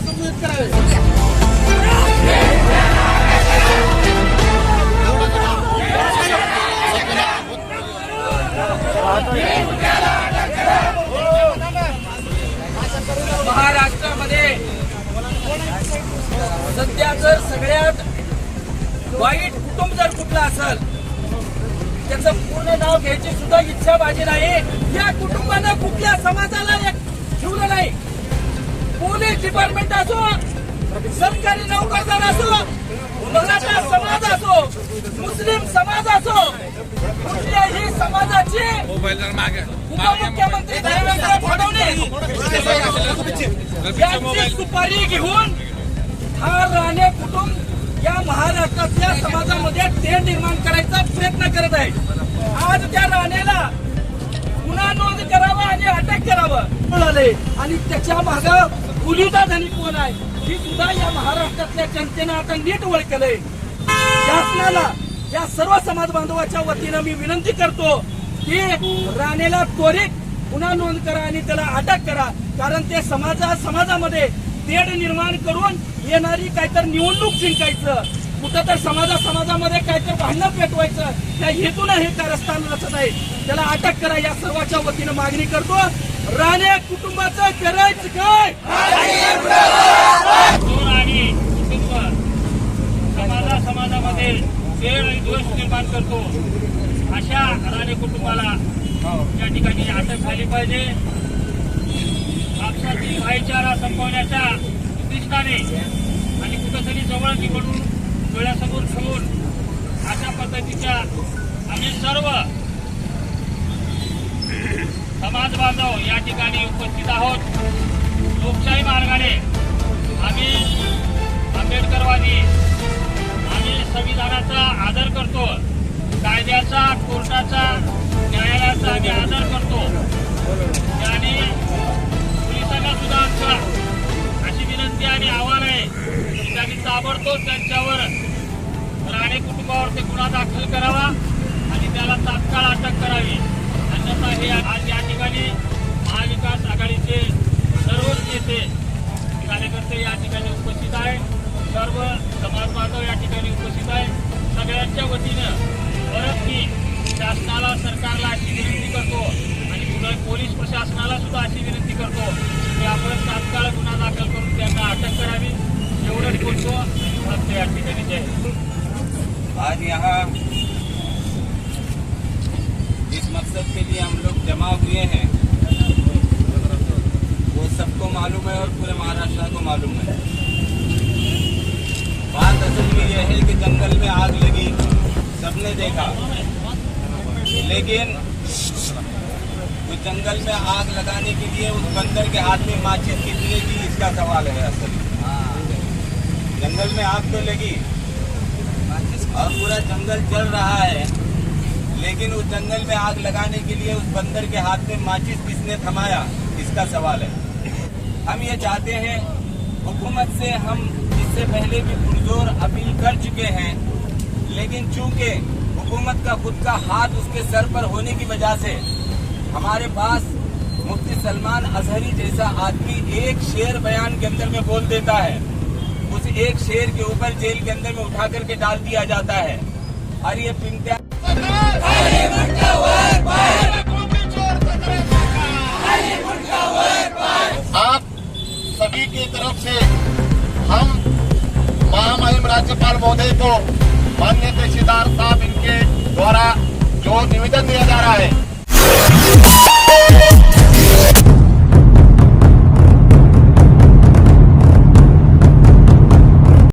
सूचित करावे महाराष्ट्रामध्ये सध्या जर सगळ्यात वाईट कुटुंब जर कुठलं असेल त्याचं पूर्ण नाव घ्यायची सुद्धा इच्छा माझी नाही. या कुटुंबानं कुठल्या समाजाला डिपार्टमेंट असो सरकारी नोकरदार असो मराठा समाज असो मुस्लिम समाज असो कुठल्याही समाजाची उपमुख्यमंत्री देवेंद्र फडणवीस यांची सुपारी घेऊन ठार राणे कुटुंब या महाराष्ट्रातल्या समाजामध्ये ते निर्माण करायचा प्रयत्न करत आहे आज त्या राणेला गुन्हा नोंद करावा आणि अटक करावं. आणि त्याच्या मागं पुलिसा धनी कोण आहे? ही सुद्धा या महाराष्ट्रातल्या जनतेनं आता नीट ओळखलंय शासनाला या सर्व समाज बांधवाच्या वतीनं मी विनंती करतो की राणेला त्वरित गुन्हा नोंद करा आणि त्याला अटक करा. कारण ते समाजा समाजामध्ये तेढ निर्माण करून येणारी काहीतरी निवडणूक जिंकायचं. कुठं तर समाजा समाजामध्ये काहीतरी भांडणं पेटवायचं. त्या हेतून हे कारस्थान रचत आहे. त्याला अटक करा या सर्वांच्या वतीनं मागणी करतो. राणे कुटुंबाचं करायचं काय? आणि कुटुंब. समाजा समाजामध्ये वेळ आणि द्वेष निर्माण करतो. अशा राणे कुटुंबाला या ठिकाणी अटक झाली पाहिजे. आपसातील भाईचारा संपवण्याच्या उद्दिष्टाने आणि कुठंतरी जवळ निवडून डोळ्यासमोर ठेवून अशा पद्धतीच्या आम्ही सर्व समाज बांधव या ठिकाणी उपस्थित आहोत. लोकशाही मार्गाने आम्ही आंबेडकरवादी आम्ही संविधानाचा आदर करतो. कायद्याचा कोर्टाचा न्यायालयाचा आम्ही आदर करतो. आणि पोलिसांना सुद्धा आमच्या अशी विनंती आणि आव्हान आहे. की त्यांनी ताबडतोब त्यांच्यावर राणे कुटुंबावर ते गुन्हा दाखल करावा आणि त्याला तात्काळ अटक करावी. अन्यथा हे आज या ठिकाणी महाविकास आघाडीचे सर्वच नेते कार्यकर्ते या ठिकाणी उपस्थित आहे सर्व समाज बांधव या ठिकाणी उपस्थित आहे सगळ्यांच्या वतीनं परत मी शासनाला सरकारला अशी विनंती करतो आणि पुढे पोलीस प्रशासनाला सुद्धा अशी विनंती करतो की आपण तात्काळ गुन्हा दाखल करून त्यांना अटक करावी. एवढंच बोलतो. या ठिकाणी जय आज यहाँ मकसद के लिए हम लोग जमा हुए हैं। वो सबको मालूम है और पूरे महाराष्ट्र को मालूम है। बात असल में यह है कि जंगल में आग लगी, सबने देखा। लेकिन उस जंगल में आग लगाने के लिए उस बंदर के हाथ में माचिस कितने की, इसका सवाल है असल। जंगल में आग तो लगी, और पूरा जंगल जल रहा है। लेकिन उस जंगल में आग लगाने के लिए उस बंदर के हाथ में माचिस किसने थमाया, इसका सवाल है। हम ये चाहते हैं, हुकूमत से हम इससे पहले भी पुरजोर अपील कर चुके हैं, लेकिन चूँकि हुकूमत का खुद का हाथ उसके सर पर होने की वजह से हमारे पास मुफ्ती सलमान अजहरी जैसा आदमी एक शेर बयान के अंदर में बोल देता है, उस एक शेर के ऊपर जेल के अंदर में उठा करके डाल दिया जाता है। और ये पिंट्या आप सभी की तरफ से हम महामहिम राज्यपाल महोदय को माननीय तहसीलदार साहब इनके द्वारा जो निवेदन दिया जा रहा है